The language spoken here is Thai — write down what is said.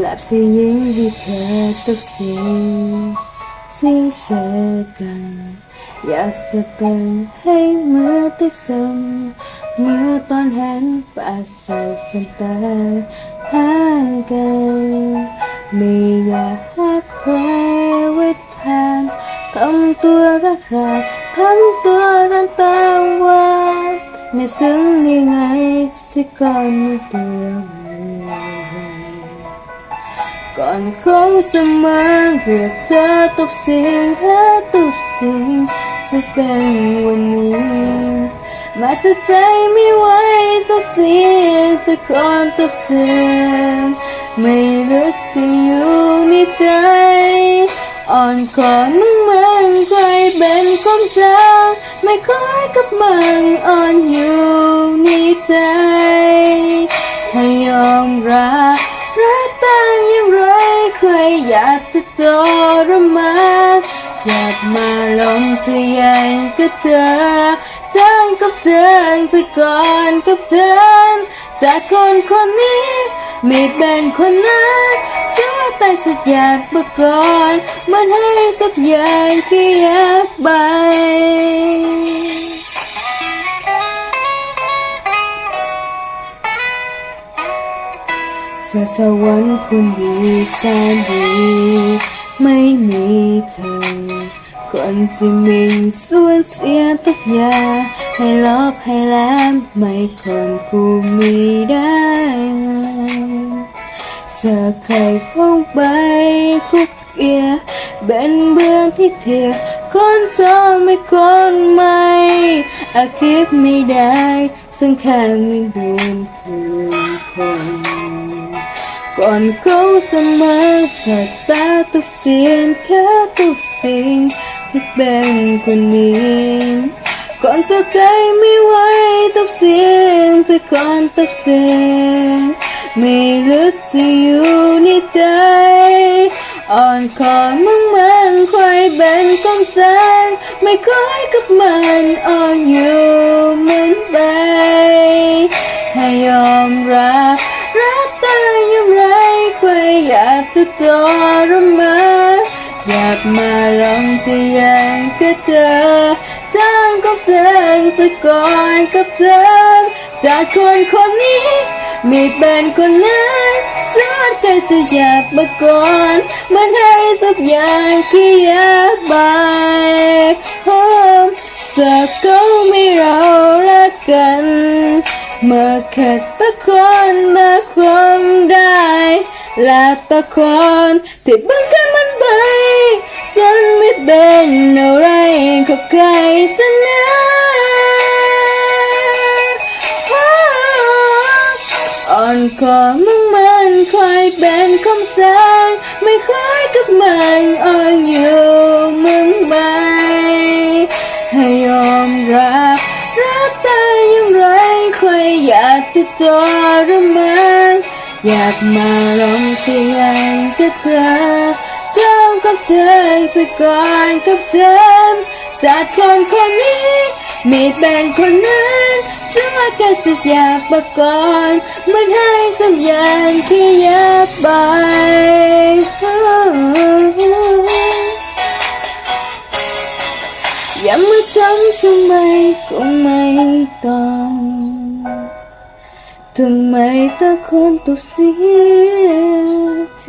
หลับเสียยิ่งที่เธอตกสิ่งที่เสกันอยากจะเตือนให้เมื่อที่สมเมื่อตอนเห็นปาเศร้าสันตาห่างกันไม่อยากให้ใครไว้ทานทำตัวรักราทำตัวรันตาว่าในซึ้งยังไงสิก่อนมีตัว ก่อนคงเสมอเรียกเธอทุกสิ่งและทุกสิ่งจะเป็นวันนี้ม้จะใจไม่ไหวทุกสิ่งจะก่อนทุกสิ่งไม่รู้ที่อยู่ในใจ อ่อนกอดมึงเหมือนใครเป็นความสังไม่คอยกับมันอ่อนอยู่ในใจ ให้ยอมรับรักต่างย่าง อยากจะทรมานอยากมาลองที่ยังก็เจอเจอกับเธอเธอก่อนกับฉันจากคนคนนี้ ไม่เป็นคนนั้นฉันแต่สุดอยากมาก่อนมันให้สักอย่างที่อยากไป สสวรรค์คนดีแสนดี ไม่มีเธอคนที่มีส่วนเสียทุกอย่างให้ลบให้แลมไม่คนกูมีได้เสือไข่ของใบคุกเกียเป็นเบื้องที่เทียคนจอไม่คนใหม่อาคิดไม่ได้ซึ่งแค่ไม่เดือนคืนคน ก่อนเขาเสมอสายตาทุกเสียงแค่ทุกสิ่งที่เป็นคนนี้ก่อนจะใจไม่ไหวทุกเสียงที่ก่อนทุกเสียงไม่รู้ที่อยู่ในใจ อ่อนขอมึงมือนใครเป็นของฉันไม่ค่อยกับมันอ่อนอยู่ อยากจะทรมานอยากมาลองที่ยังก็เจอจางกับเธอจะก่อนกับเธอจากคนคนนี้ ไม่เป็นคนนั้นจอดกันสยากมาก่อนมันให้สักอย่างที่ยากไปโอ้สักเขาไม่เราละกัน เมื่อแค่ตะคนมาคนได้ และตะคนที่บังกันมันไปฉันไม่เป็นอะไรกับใครสักนะอ่อนกอมึงมันคอยเป็นคำสั่งไม่คอยกับมันอ่อนอยู่มึงไหมากจะทรมานอยากมาลองที่ยังกับเธอเท่ากับเธอสักก่อนกับฉันจากคนคนนี้ม่เป็นคนนั้นช่วยกันสักอยางประกอนมันให้สักอย่างที่อยากไปอย่ามาจำทำไมคงไม่ต้อง ทำไมต้องคนต้องเสียใจ